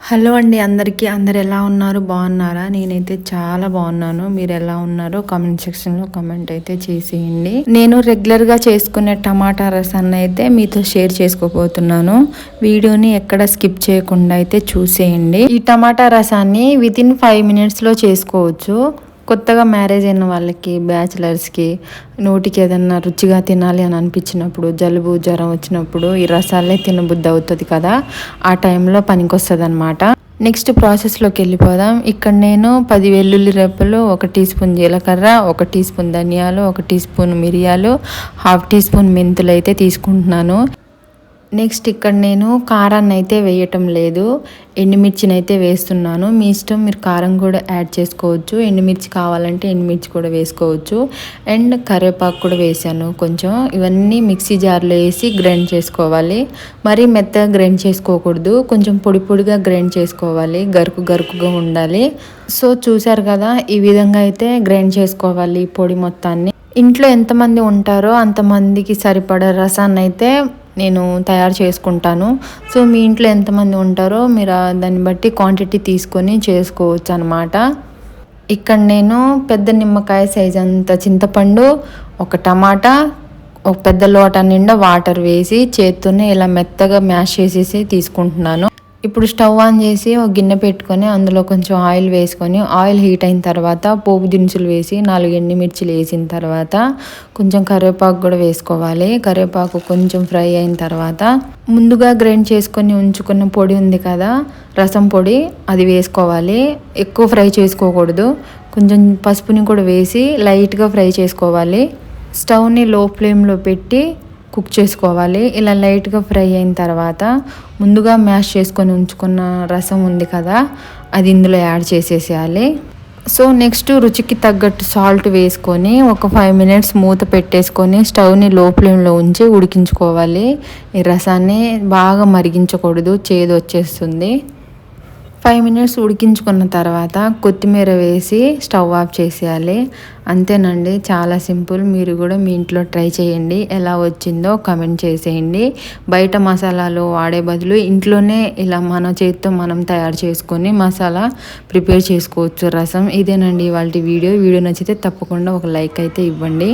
Hello అండి అందరికీ. అందరు ఎలా ఉన్నారు? బాగున్నారా? నేనైతే చాలా బాగున్నాను. మీరు ఎలా ఉన్నారో కామెంట్ సెక్షన్లో కామెంట్ అయితే చేసేయండి. నేను రెగ్యులర్గా చేసుకునే టమాటా రసాన్ని అయితే మీతో షేర్ చేసుకోబోతున్నాను. వీడియోని ఎక్కడ స్కిప్ చేయకుండా అయితే చూసేయండి. ఈ టమాటా రసాన్ని విత్ ఇన్ ఫైవ్ మినిట్స్లో చేసుకోవచ్చు. కొత్తగా మ్యారేజ్ అయిన వాళ్ళకి బ్యాచిలర్స్కి నోటికి ఏదన్నా రుచిగా తినాలి అని అనిపించినప్పుడు జలుబు జ్వరం వచ్చినప్పుడు ఈ రసాలే తినబుద్ధి అవుతుంది కదా? ఆ టైంలో పనికొస్తుంది అనమాట నెక్స్ట్ ప్రాసెస్లోకి వెళ్ళిపోదాం. ఇక్కడ నేను పది వెల్లుల్లి రెప్పలు ఒక టీ స్పూన్ జీలకర్ర ఒక టీ స్పూన్ ధనియాలు ఒక టీ స్పూన్ మిరియాలు హాఫ్ టీ స్పూన్ మెంతులు అయితే తీసుకుంటున్నాను. నెక్స్ట్ ఇక్కడ నేను కారాన్ని అయితే వేయటం లేదు. ఎండుమిర్చిని అయితే వేస్తున్నాను. మీ ఇష్టం మీరు కారం కూడా యాడ్ చేసుకోవచ్చు. ఎండుమిర్చి కావాలంటే ఎండుమిర్చి కూడా వేసుకోవచ్చు. అండ్ కరివేపాకు కూడా వేసాను కొంచెం. ఇవన్నీ మిక్సీ జార్లో వేసి గ్రైండ్ చేసుకోవాలి. మరీ మెత్తగా గ్రైండ్ చేసుకోకూడదు. కొంచెం పొడి పొడిగా గ్రైండ్ చేసుకోవాలి. గరుకు గరుకుగా ఉండాలి. సో చూసారు కదా ఈ విధంగా అయితే గ్రైండ్ చేసుకోవాలి పొడి మొత్తాన్ని. ఇంట్లో ఎంతమంది ఉంటారో అంతమందికి సరిపడే రసాన్ని అయితే నేను తయారు చేసుకుంటాను. సో మీ ఇంట్లో ఎంతమంది ఉంటారో మీరు దాన్ని బట్టి క్వాంటిటీ తీసుకొని చేసుకోవచ్చు అనమాట ఇక్కడ నేను పెద్ద నిమ్మకాయ సైజ్ అంత చింతపండు ఒక టమాటా ఒక పెద్ద లోట నిండా వాటర్ వేసి చేత్తోనే ఇలా మెత్తగా మ్యాష్ చేసేసి తీసుకుంటున్నాను. ఇప్పుడు స్టవ్ ఆన్ చేసి ఒక గిన్నె పెట్టుకొని అందులో కొంచెం ఆయిల్ వేసుకొని ఆయిల్ హీట్ అయిన తర్వాత పోపు దినుసులు వేసి నాలుగు ఎండుమిర్చిలు వేసిన తర్వాత కొంచెం కరివేపాకు కూడా వేసుకోవాలి. కరివేపాకు కొంచెం ఫ్రై అయిన తర్వాత ముందుగా గ్రైండ్ చేసుకొని ఉంచుకున్న పొడి ఉంది కదా రసం పొడి అది వేసుకోవాలి. ఎక్కువ ఫ్రై చేసుకోకూడదు. కొంచెం పసుపుని కూడా వేసి లైట్గా ఫ్రై చేసుకోవాలి. స్టవ్ని లో ఫ్లేమ్లో పెట్టి కుక్ చేసుకోవాలి. ఇలా లైట్గా ఫ్రై అయిన తర్వాత ముందుగా మ్యాష్ చేసుకొని ఉంచుకున్న రసం ఉంది కదా అది ఇందులో యాడ్ చేసేసేయాలి. సో నెక్స్ట్ రుచికి తగ్గట్టు సాల్ట్ వేసుకొని ఒక ఫైవ్ మినిట్స్ మూత పెట్టేసుకొని స్టవ్ని లో ఫ్లేమ్లో ఉంచి ఉడికించుకోవాలి. ఈ రసాన్ని బాగా మరిగించకూడదు చేదు వచ్చేస్తుంది ఫైవ్ మినిట్స్ ఉడికించుకున్న తర్వాత కొత్తిమీర వేసి స్టవ్ ఆఫ్ చేసేయాలి. అంతేనండి చాలా సింపుల్. మీరు కూడా మీ ఇంట్లో ట్రై చేయండి. ఎలా వచ్చిందో కమెంట్ చేసేయండి. బయట మసాలాలు వాడే బదులు ఇంట్లోనే ఇలా మన చేతితో మనం తయారు చేసుకొని మసాలా ప్రిపేర్ చేసుకోవచ్చు రసం. ఇదేనండి వాళ్ళ వీడియో. వీడియో నచ్చితే తప్పకుండా ఒక లైక్ అయితే ఇవ్వండి.